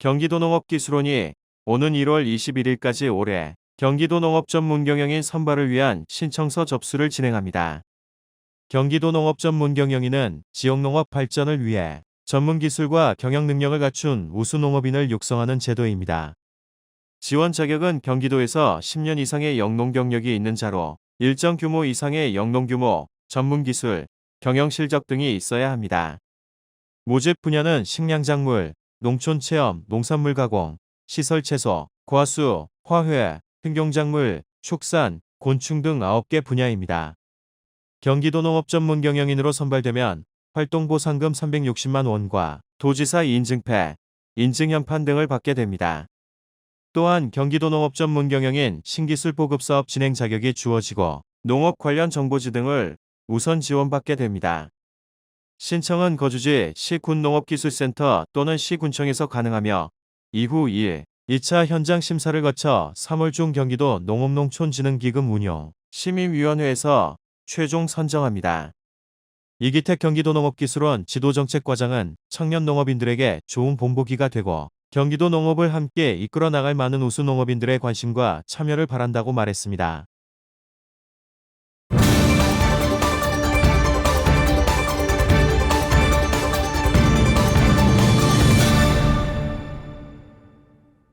경기도 농업기술원이 오는 1월 21일까지 올해 경기도 농업 전문 경영인 선발을 위한 신청서 접수를 진행합니다. 경기도 농업 전문 경영인은 지역 농업 발전을 위해 전문 기술과 경영 능력을 갖춘 우수 농업인을 육성하는 제도입니다. 지원 자격은 경기도에서 10년 이상의 영농 경력이 있는 자로 일정 규모 이상의 영농 규모, 전문 기술, 경영 실적 등이 있어야 합니다. 모집 분야는 식량 작물, 농촌 체험, 농산물 가공, 시설 채소, 과수, 화훼, 흥경작물, 축산, 곤충 등 9개 분야입니다. 경기도 농업 전문 경영인으로 선발되면 활동 보상금 360만 원과 도지사 인증패, 인증현판 등을 받게 됩니다. 또한 경기도 농업 전문 경영인 신기술 보급 사업 진행 자격이 주어지고 농업 관련 정보지 등을 우선 지원받게 됩니다. 신청은 거주지 시군농업기술센터 또는 시군청에서 가능하며 이후 1, 2차 현장 심사를 거쳐 3월 중 경기도 농업농촌진흥기금 운용 심의위원회에서 최종 선정합니다. 이기택 경기도 농업기술원 지도정책과장은 청년 농업인들에게 좋은 본보기가 되고 경기도 농업을 함께 이끌어 나갈 많은 우수 농업인들의 관심과 참여를 바란다고 말했습니다.